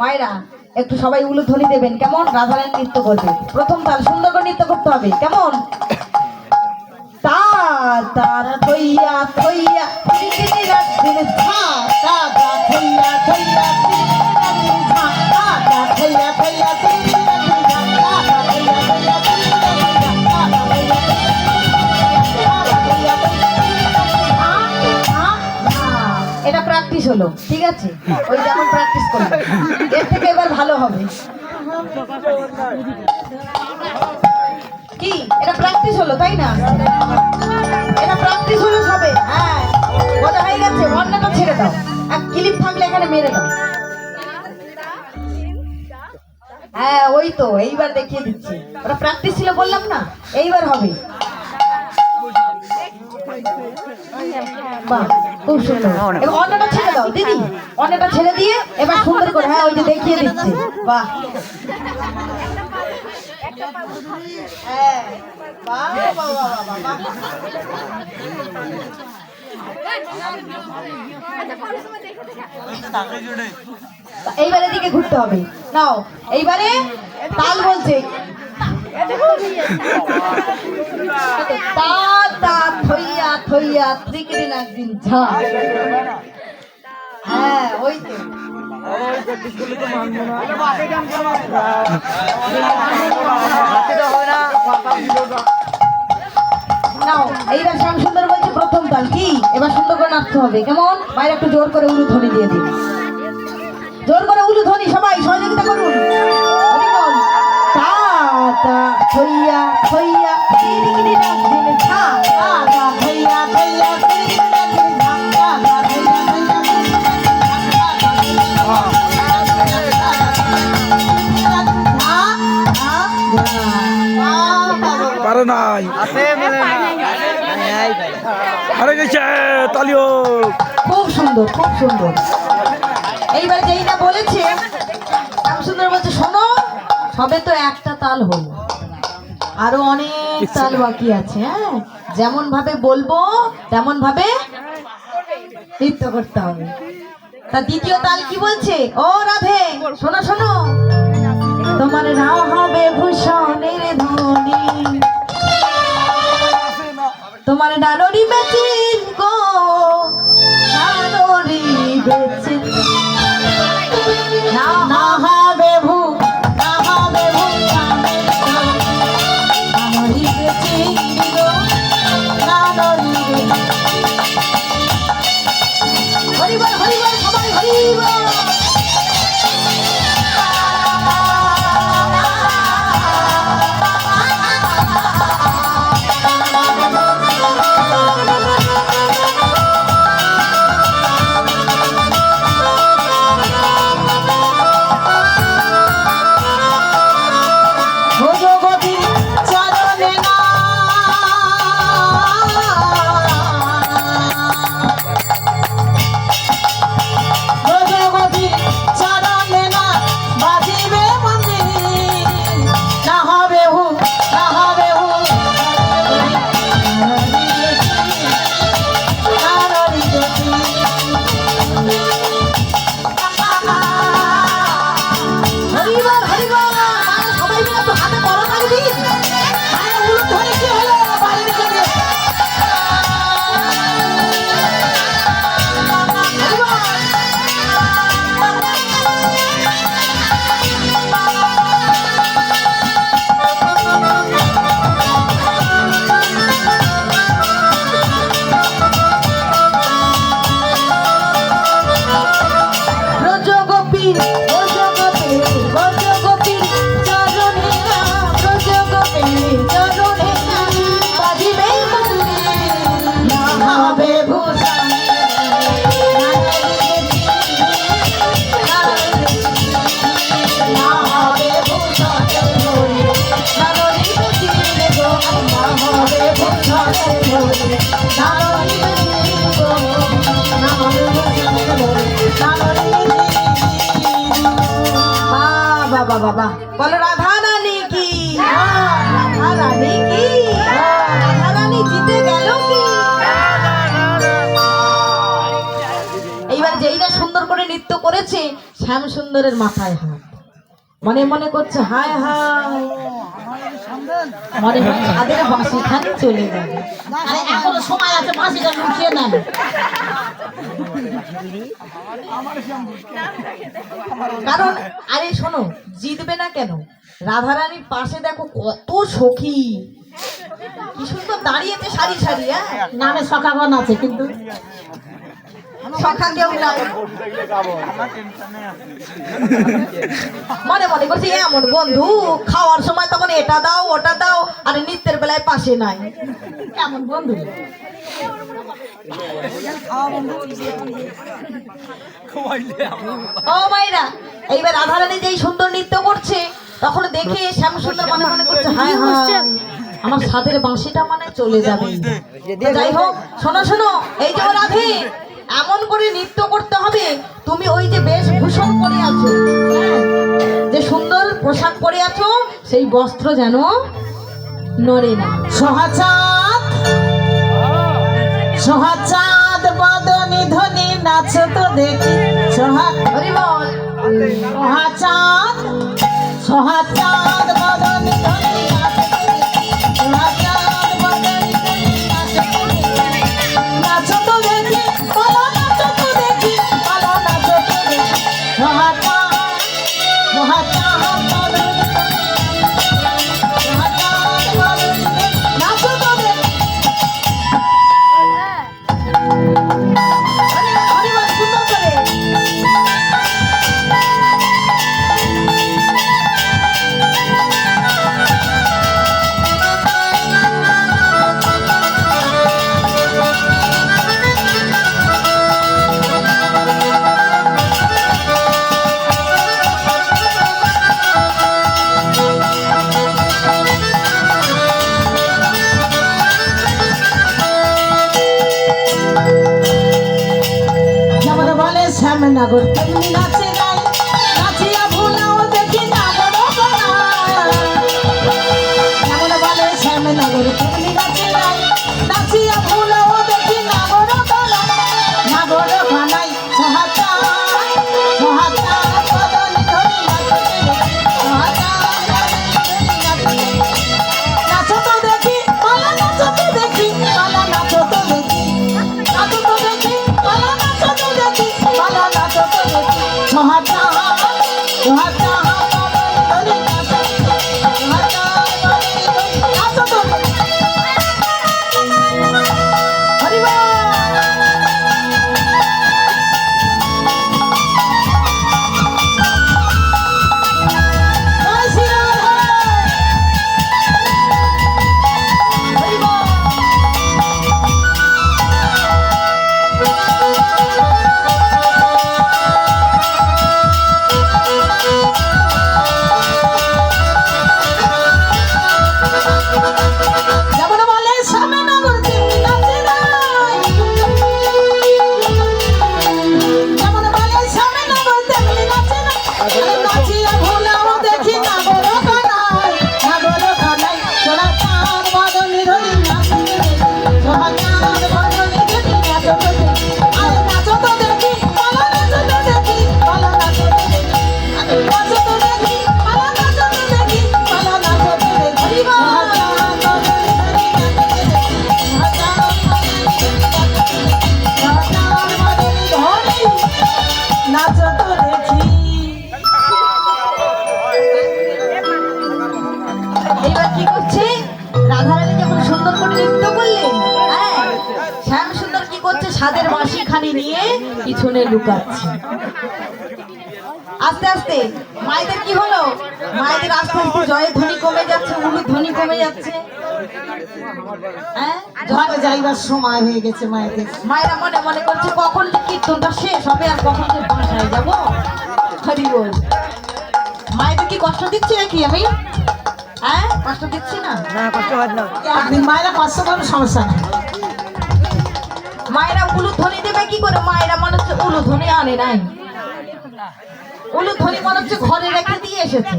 মায়েরা, একটু সবাই উলুধ্বনি দেবেন, কেমন? রাধারানী নৃত্য করবে। প্রথম তাল সুন্দর করে নৃত্য করতে হবে, কেমন? তা তা হলো, ঠিক আছে? ওই যেমন প্র্যাকটিস করল এর থেকে এবার ভালো হবে। কি? এটা প্র্যাকটিস হলো, তাই না? এটা প্র্যাকটিস হলো সবে? হ্যাঁ। বোঝা হয়ে গেছে? অন্যটা ছেড়ে দাও। এক ক্লিপ থাকলে এখানে মেরে দাও। হ্যাঁ ওই তো, এইবার দেখিয়ে দিচ্ছি। ওটা প্র্যাকটিস ছিল বললাম না? এইবার হবে। খুব সুন্দর ছেড়ে দাও ছেড়ে দিয়ে এবার সুন্দর করে হ্যাঁ দেখিয়ে বাহ। এইবারে দিকে ঘুরতে হবে। নাও, এইবারে তাল বলছে। তা থইয়া হ্যাঁ সুন্দর বলছে প্রথম তাল। কি? এবার সুন্দর করে নাচতে হবে। কেমন? বাইরে একটু জোর করে উলু ধ্বনি দিয়ে দিন। জোর করে উলু ধ্বনি সবাই সহযোগিতা করুন। তালিও খুব সুন্দর খুব সুন্দর। এইবার যেই না বলেছে সুন্দর বলছে শোনো সবে তো একটা তাল হলো। আরও অনেক তাল বাকি আছে হ্যাঁ? যেমন ভাবে বলব তেমন ভাবে নৃত্য করতে হবে। তা দ্বিতীয় তাল কি বলছে? ও রাধে শোনো শোনো। তোমার নাও হবে ভূষণের ধ্বনি। তোমার ডানরি বেচিন বাবা বাবা বলো রাধা রানী কি এইবার যেইরা সুন্দর করে নৃত্য করেছে শ্যাম সুন্দরের মাথায় হাত মনে মনে করছে, হায় হায়। মনে হয় ছাদের বাঁশি খানি চলে যাবে। আরে এখনও সময় আছে, বাঁশিটা লুকিয়ে নেন। কারণ, আরে শোনো, জিতবে না কেন? রাধারানীর পাশে দেখো কত সখী। কি সুন্দর দাঁড়িয়েছে সারি সারি হ্যাঁ? নামে সখাগণ আছে, কিন্তু মনে মনে করছি এমন বন্ধু খাওয়ার সময় তখন এটা দাও ওটা দাও আর নৃত্যের বেলায় পাশে নাই। কেমন বন্ধু? ও এইবার রাধারানী যেই সুন্দর নৃত্য করছে তখন দেখে শ্যাম সুন্দর মনে মনে করছে হায় হায় আমার সাদের বাঁশিটা মানে চলে যাবে। যাই হোক শোনো শোনো এই যে রাধে এমন করে নৃত্য করতে হবে তুমি ওই যে বেশভূষণ পরে আছো হ্যাঁ, যে সুন্দর পোশাক পরে আছো সেই বস্ত্র যেন নড়ে না। সহাচাঁদ সহাচাঁদ বদনি ধনি নাচ তো দেখি। সহা হরি বল সহাচাঁদ সহাচাঁদ শ্যামনগর তেমনি নাচে দেখি সহাতা শ্যাম সুন্দর কি করছে? সাদের বাঁশি খানি নিয়ে পিছনে লুকাচ্ছে। আস্তে আস্তে মায়েদের কি হলো? মায়েদের আস্তে আস্তে জয়ের ধ্বনি কমে যাচ্ছে উলুর ধ্বনি কমে যাচ্ছে। হ্যাঁ? ঘরে যাইবার সময় হয়ে গেছে মায়েদের। মায়েরা মনে মনে করছে কখন যে কীর্তনটা শেষ হবে আর কখন যে বাসায় যাব? হরি বল। মায়েদের কি কষ্ট দিচ্ছি নাকি আমি? হ্যাঁ? কষ্ট দিচ্ছি না? মায়েরা কষ্ট সমস্যা নেই। মায়েরা উলু উলুধ্বনি দেবে কি করে? মায়েরা মনে হচ্ছে উলুধ্বনি আনে নাই। উলুধ্বনি মনে হচ্ছে ঘরে রেখে দিয়ে এসেছে।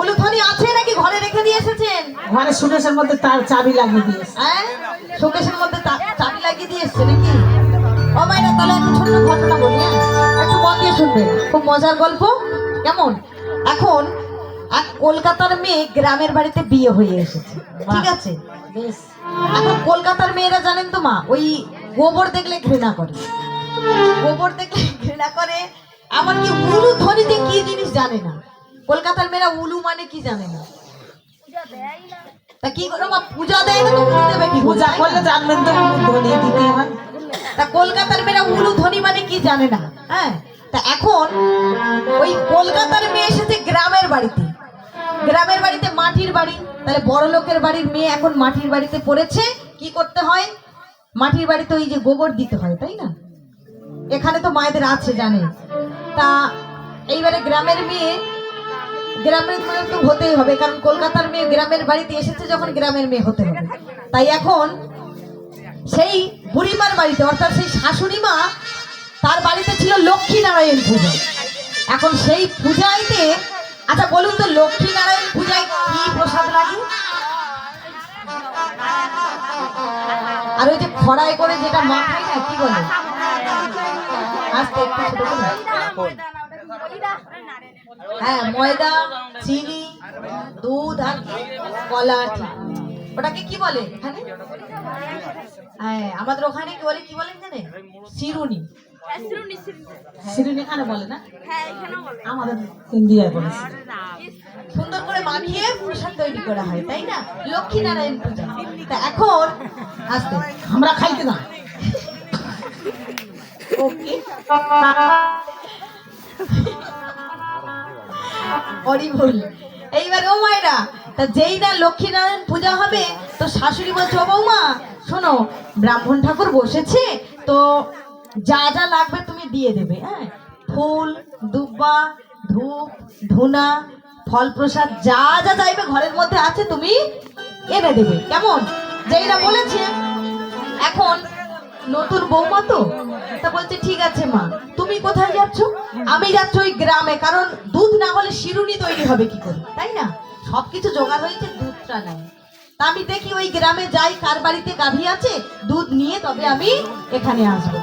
উলুধ্বনি আছে নাকি ঘরে রেখে দিয়ে এসেছেন? ঘরে মধ্যে তার চাবি লাগিয়ে দিয়েছে হ্যাঁ? শোকেশের মধ্যে চাবি লাগিয়ে দিয়ে এসছে নাকি? ও মায়েরা তাহলে একটা ছোট্ট ঘটনা বলি হ্যাঁ? মন দিয়ে শুনবেন। খুব মজার গল্প। কেমন? এখন এক কলকাতার মেয়ে গ্রামের বাড়িতে বিয়ে হয়ে এসেছে। ঠিক আছে? বেশ। এখন কলকাতার মেয়েরা জানেন তো মা ওই গোবর দেখলে ঘৃণা করে। গোবর দেখলে ঘৃণা করে। এমনকি উলু ধ্বনিতে কি জিনিস জানে না? কলকাতার মেয়েরা উলু মানে কি জানে না? তা কি করে মা পূজা দেয় না তো উলু দেবে কি? পূজা করলে জানবেন তো ধনিয়ে দিতে হয়। তা কলকাতার মেয়েরা উলু ধ্বনি মানে কি জানে না? হ্যাঁ? তা এখন ওই কলকাতার মেয়ে এসেছে গ্রামের বাড়িতে। গ্রামের বাড়িতে মাটির বাড়ি, তাহলে বড় লোকের বাড়ির মেয়ে এখন মাটির বাড়িতে পড়েছে, কি করতে হয়? মাটির বাড়িতে ওই যে গোবর দিতে হয়, তাই না? এখানে তো মায়েদের আছে জানে তা এইবারে গ্রামের মেয়ে গ্রামের মেয়ে তো হতেই হবে, কারণ কলকাতার মেয়ে গ্রামের বাড়িতে এসেছে যখন গ্রামের মেয়ে হতে হবে। তাই এখন সেই বুড়িমার বাড়িতে, অর্থাৎ সেই শাশুড়ি মা, তার বাড়িতে ছিল লক্ষ্মী নারায়ণ পুজো। এখন সেই পূজাইতে আচ্ছা বলুন তো লক্ষ্মী নারায়ণ পূজায় কি প্রসাদ লাগে? আর ওই যে খড়াই করে যেটা মাখায় না, কি বলে? আস্তে। হ্যাঁ ময়দা, চিনি, দুধ আর কলা। ওটাকে কি বলে হ্যাঁ আমাদের ওখানে কি বলে, কি বলেন জানেন শিরুনি। শিরুনি এখানে বলে না? আমাদের ইন্ডিয়ায় বলেছে সুন্দর করে মাখিয়ে প্রসাদ তৈরি করা হয় তাই না? লক্ষ্মী নারায়ণ পূজা। তা এখন আসতে আমরা খাইতে না ওকে। হরিবল এইবার ও মায়েরা তা যেই না লক্ষ্মীনারায়ণ পূজা হবে তো শাশুড়ি বলছে ও বৌমা শোনো ব্রাহ্মণ ঠাকুর বসেছে তো যা যা লাগবে তুমি দিয়ে দেবে হ্যাঁ? ফুল, দুব্বা, ধূপ, ধুনা ফল প্রসাদ যা যা চাইবে ঘরের মধ্যে আছে তুমি এনে দেবে। কেমন? যেই না বলেছে। এখন নতুন বৌমা তো? তা বলছে, ঠিক আছে মা, তুমি কোথায় যাচ্ছ? আমি যাচ্ছ ওই গ্রামে, কারণ দুধ না হলে শিরুনি তৈরি হবে কি করে? তাই না? সবকিছু জোগাড় হয়েছে, দুধটা নাই। তা আমি দেখি ওই গ্রামে যাই, কার বাড়িতে গাভী আছে, দুধ নিয়ে তবে আমি এখানে আসব।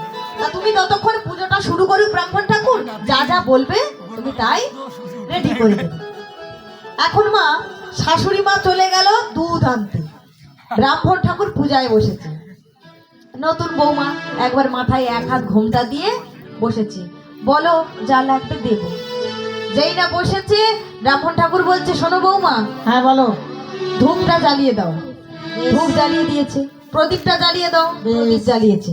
তুমি ততক্ষণ পুজোটা শুরু করো ব্রাহ্মণ ঠাকুর যা যা বলবে তুমি তাই রেডি করে দেবে। এখন মা শাশুড়ি মা চলে গেল দুধ আনতে। ব্রাহ্মণ ঠাকুর পূজায় বসেছে। নতুন বৌমা একবার মাথায় এক হাত ঘোমটা দিয়ে বসেছে। বলো যা লাগবে দেব। যেই না বসেছে ব্রাহ্মণ ঠাকুর বলছে শোনো বৌমা হ্যাঁ বলো। ধূপটা জ্বালিয়ে দাও। ধূপ জ্বালিয়ে দিয়েছে। প্রদীপটা জ্বালিয়ে দাও। প্রদীপ জ্বালিয়েছে।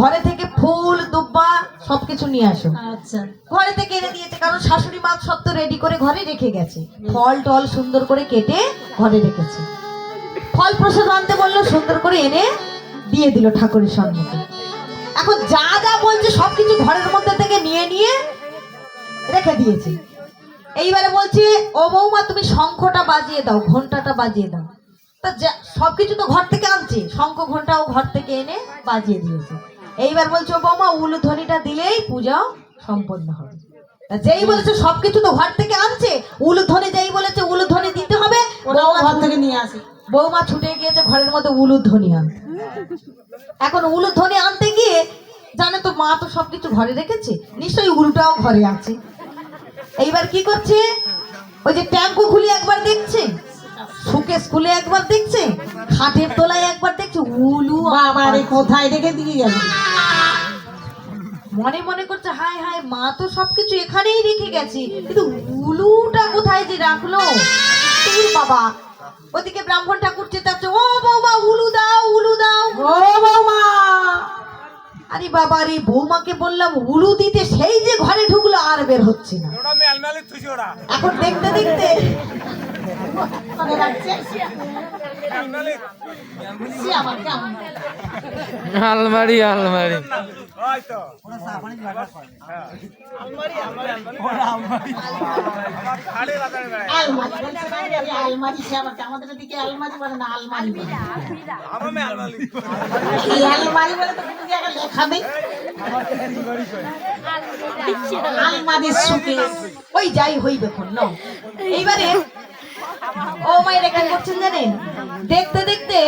ঘরে থেকে ফুল দুব্বা সবকিছু নিয়ে আসো। আচ্ছা। ঘরে থেকে এনে দিয়েছে কারণ শাশুড়ি মা সব তো রেডি করে ঘরে রেখে গেছে। ফল টল সুন্দর করে কেটে ঘরে রেখেছে। ফল প্রসাদ আনতে বলল সুন্দর করে এনে দিয়ে দিল ঠাকুরের সম্মুখে। এখন যা যা বলছে সবকিছু ঘরের মধ্যে থেকে নিয়ে নিয়ে রেখে দিয়েছে। এইবারে বলছে ও বৌমা তুমি শঙ্খটা বাজিয়ে দাও ঘন্টাটা বাজিয়ে দাও। তা যা- সবকিছু তো ঘর থেকে আনছে। শঙ্খ ঘন্টাও ঘর থেকে এনে বাজিয়ে দিয়েছে। এইবার বলছে বৌমা উলুধ্বনিটা দিলেই পূজাও সম্পন্ন হবে। যেই বলেছে সবকিছু তো ঘর থেকে আনছে। উলুধ্বনি যেই বলেছে উলুধ্বনি দিতে হবে। ঘর থেকে নিয়ে আসি। বৌমা ছুটে গিয়েছে ঘরের মধ্যে উলু ধ্বনি আনতে। এখন উলু ধ্বনি আনতে গিয়ে জানে তো মা তো সবকিছু ঘরে রেখেছে? নিশ্চয়ই উলুটাও ঘরে আছে। এইবার কি করছে? ওই যে ট্যাঙ্কু খুলে একবার দেখছে। সুকেশ খুলে একবার দেখছে খাটের তলায় একবার দেখছে উলু বাবা রে কোথায় রেখে দিয়ে গেল? মনে মনে করছে হায় হায় মা তো সবকিছু এখানেই রেখে গেছে কিন্তু উলুটা কোথায় যে রাখল? তোর বাবা। ওদিকে ব্রাহ্মণ ঠাকুর চেঁচাচ্ছে ও বৌমা উলু দাও উলু দাও। ও বৌমা। আরে বাবা রে বৌমাকে বললাম উলু দিতে সেই যে ঘরে ঢুকলো আর বের হচ্ছে না। এখন দেখতে দেখতে আলমারি আলমারি। আমাদের দিকে আলমারি। বলে না আলমারি আলমারি বলে তো কোনো জায়গায় লেখা আলমারির ওই যাই হইবে এইবারে ও মায়ের কি করছেন জানেন? দেখতে দেখতে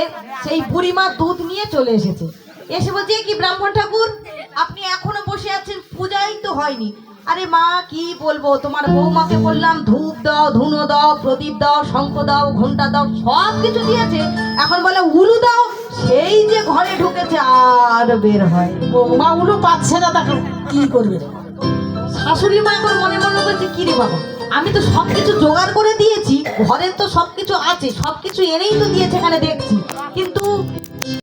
সেই বুড়িমা দুধ নিয়ে চলে এসেছে। এসে বলছে কি ব্রাহ্মণ ঠাকুর? আপনি এখনও বসে আছেন পূজাই তো হয়নি। আরে মা কি বলব তোমার বৌমাকে বললাম ধূপ দাও ধুনো দাও প্রদীপ দাও শঙ্খ দাও ঘণ্টা দাও সব কিছু দিয়েছে। এখন বলে উলু দাও। সেই যে ঘরে ঢুকেছে আর বের হয় বৌমা উলু পাচ্ছে না তাকে কি করবে? শাশুড়ি মা এখন মনে মনে করছে কি রে বাবা? আমি তো সব কিছু জোগাড় করে দিয়েছি, ঘরের তো সব কিছু আছে সব কিছু এনেই তো দিয়েছে এখানে দেখছি। কিন্তু